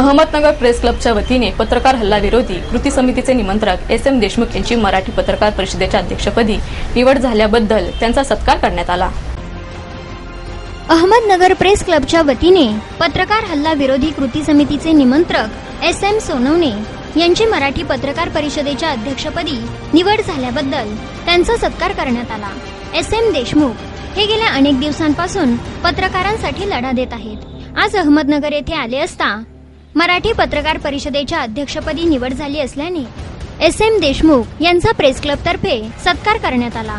Ahmednagar press क्लबच्या वतीने पत्रकार हल्ला विरोधी कृती समितीचे निमंत्रक एस एम देशमुख यांची मराठी पत्रकार परिषदेच्या अध्यक्षपदी निवड झाल्याबद्दल त्यांचा सत्कार करण्यात आला. अहमदनगर प्रेस क्लबच्या वतीने पत्रकार हल्ला विरोधी कृती समितीचे निमंत्रक एस एम सोनवणे यांची मराठी पत्रकार परिषदेच्या अध्यक्षपदी निवड झाल्याबद्दल त्यांचा सत्कार करण्यात आला. एस एम देशमुख हे गेल्या अनेक दिवसांपासून पत्रकारांसाठी लढा देत आहेत. आज अहमदनगर येथे आले असता मराठी पत्रकार परिषदेच्या अध्यक्षपदी निवड झाली असल्याने एस एम देशमुख यांचा प्रेस क्लबतर्फे सत्कार करण्यात आला.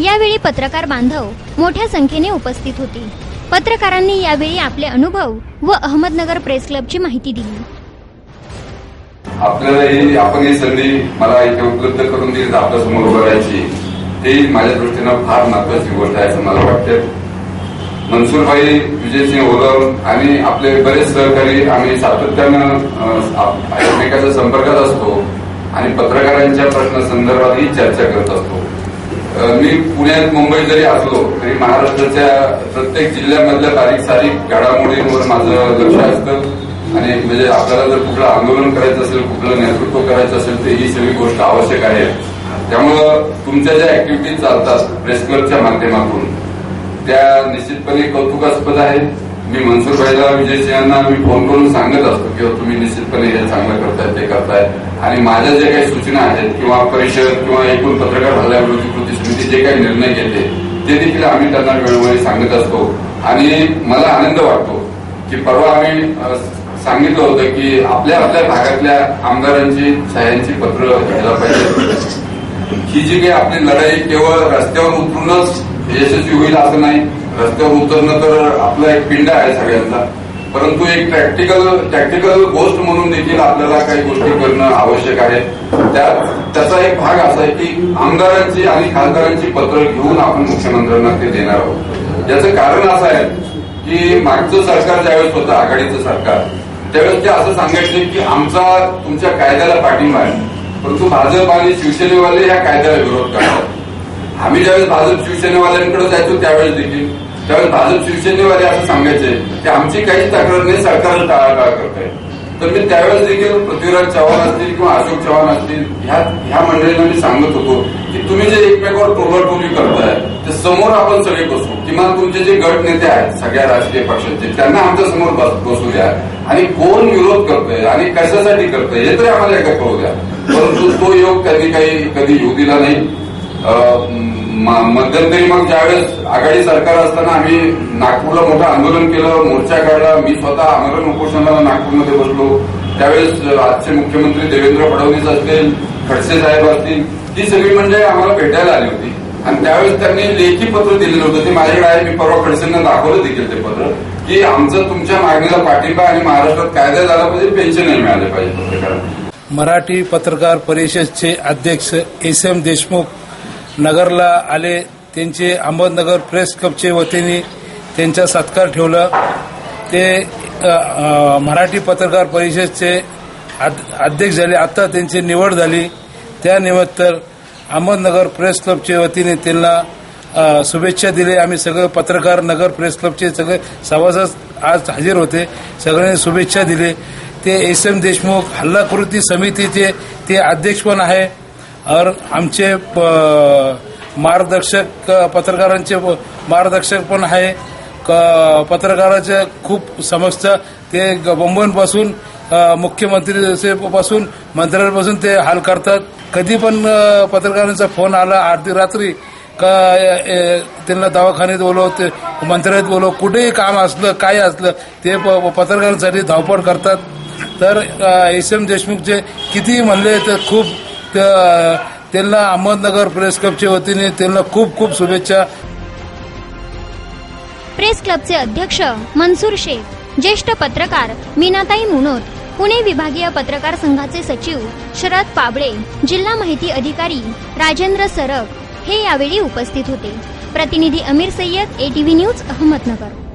यावेळी पत्रकार बांधव मोठ्या संख्येने उपस्थित होती. पत्रकारांनी यावेळी आपले अनुभव व अहमदनगर प्रेस क्लबची माहिती दिली. आपल्याला ही आपण ही संधी मला इथे उपलब्ध करून दिली आपल्यासमोर उभं राहायची ही माझ्या दृष्टीनं फार महत्वाची गोष्ट आहे असं मला वाटतं मनसूरभाई विजयसिंह ओलम आणि आपले बरेच सहकारी आम्ही सातत्यानं एकमेकाच्या संपर्कात असतो आणि पत्रकारांच्या प्रश्नासंदर्भातही चर्चा करत असतो. मी पुण्यात मुंबईत जरी असलो तरी महाराष्ट्राच्या प्रत्येक जिल्ह्यामधल्या बारीक सारीक घडामोडींवर माझं लक्ष असतं. आणि म्हणजे आपल्याला जर कुठलं आंदोलन करायचं असेल कुठलं नेतृत्व करायचं असेल तर ही सगळी गोष्ट आवश्यक आहे. त्यामुळं तुमच्या ज्या ऍक्टिव्हिटीज चालतात प्रेस क्लबच्या माध्यमातून त्या निश्चितपणे कौतुकास्पद आहेत. मी मनसूरभाईला विजय सिंहांना मी फोन करून सांगत असतो किंवा तुम्ही निश्चितपणे हे चांगलं करताय ते करताय. आणि माझ्या ज्या काही सूचना आहेत किंवा परिषद किंवा एकूण पत्रकार हल्ल्याविरोधी कृती समिती जे काही निर्णय घेते ते देखील आम्ही त्यांना वेळोवेळी सांगत असतो. आणि मला आनंद वाटतो की परवा आम्ही सांगितलं होतं की आपल्या आपल्या भागातल्या आमदारांची छायांची पत्र घ्यायला पाहिजे ही जी काही आपली लढाई केवळ रस्त्यावर उतरूनच यशस्वी होईल असं नाही. रस्त्यावर उतरणं तर आपला एक पिंड आहे सगळ्यांचा. परंतु एक प्रॅक्टिकल टॅक्टिकल गोष्ट म्हणून देखील आपल्याला काही गोष्टी करणं आवश्यक आहे. त्यात त्याचा एक भाग असा आहे की आमदारांची आणि खासदारांची पत्र घेऊन आपण मुख्यमंत्र्यांना ते देणार आहोत. याचं कारण असं आहे की मागचं सरकार ज्यावेळेस होतं आघाडीचं सरकार त्यावेळेस ते असं सांगायचे की आमचा तुमच्या कायद्याला पाठिंबा आहे. परंतु भाजप आणि शिवसेनेवाले या कायद्याला विरोध करतात. आम्ही ज्यावेळेस भाजप शिवसेनेवाल्यांकडे जायचो त्यावेळेस देखील. त्यावेळेस भाजप शिवसेनेवाले असं सांगायचे की आमची काही तक्रार नाही सरकार टाळाटाळ करताय. तर मी त्यावेळेस देखील पृथ्वीराज चव्हाण असतील किंवा अशोक चव्हाण असतील ह्या ह्या मंडळींना मी सांगत होतो की तुम्ही जे एकमेकावर टोलटोली करताय ते समोर आपण सगळे बसू. किमान तुमचे जे गट नेते आहेत सगळ्या राजकीय पक्षांचे त्यांना आमच्यासमोर बस- बसू द्या. आणि कोण विरोध करतोय आणि कशासाठी करतोय हे तरी आम्हाला एकत्र कळू द्या. परंतु तो योग त्यांनी काही कधी येऊ दिला नाही. अं, मध्यंतरी मग ज्यावेळेस आघाडी सरकार असताना आम्ही नागपूरला मोठं आंदोलन केलं मोर्चा काढला मी स्वतः आंदोलन उपोषणाला नागपूरमध्ये बसलो. त्यावेळेस आजचे मुख्यमंत्री देवेंद्र फडणवीस असतील खडसे साहेब असतील ती सगळी मंडळी आम्हाला भेटायला आली होती. आणि त्यावेळेस त्यांनी लेखी पत्र दिलेलं होतं. ते माझ्याकडे आहे मी परवा खडसेंना दाखवलं देखील ते पत्र की आमचं तुमच्या मागणीला पाठिंबा आणि महाराष्ट्रात कायदा झाला पाहिजे पेन्शनही मिळाले पाहिजे पत्रकारांना. मराठी पत्रकार परिषदचे अध्यक्ष एस एम देशमुख नगरला आले त्यांचे अहमदनगर प्रेस क्लबचे वतीने त्यांचा सत्कार ठेवला. ते मराठी पत्रकार परिषदचे अध्यक्ष झाले. आता त्यांची निवड झाली. त्यानिमित्त अहमदनगर प्रेस क्लबच्या वतीने त्यांना शुभेच्छा दिले. आम्ही सगळे पत्रकार नगर प्रेस क्लबचे सगळे सभासद आज हजर होते. सगळ्यांनी शुभेच्छा दिले. ते एस एम देशमुख हल्ला कृती समितीचे ते अध्यक्ष पण आहे. और आमचे प- मार्गदर्शक पत्रकारांचे मार्गदर्शक पण आहे. क- पत्रकाराचे खूप समस्या ते ग- मुंबईपासून मुख्यमंत्री पासून मंत्र्यांपासून ते हाल करतात. कधी पण पत्रकारांचा फोन आला अर्धी रात्री का त्यांना दवाखान्यात बोलव मंत्रालयात बोलव कुठेही काम असलं काय असलं ते प- पत्रकारांसाठी धावपळ करतात. तर एस एम देशमुखचे कितीही म्हणले तर खूप त- त्यांना अहमदनगर प्रेस क्लबच्या वतीने त्यांना खूप खूप शुभेच्छा. प्रेस क्लबचे अध्यक्ष मनसूर शेख ज्येष्ठ पत्रकार मीनाताई मुनोत पुणे विभागीय पत्रकार संघाचे सचिव शरद पाबळे जिल्हा माहिती अधिकारी राजेंद्र सरग हे यावेळी उपस्थित होते. प्रतिनिधी अमीर सय्यद एटीव्ही न्यूज अहमदनगर.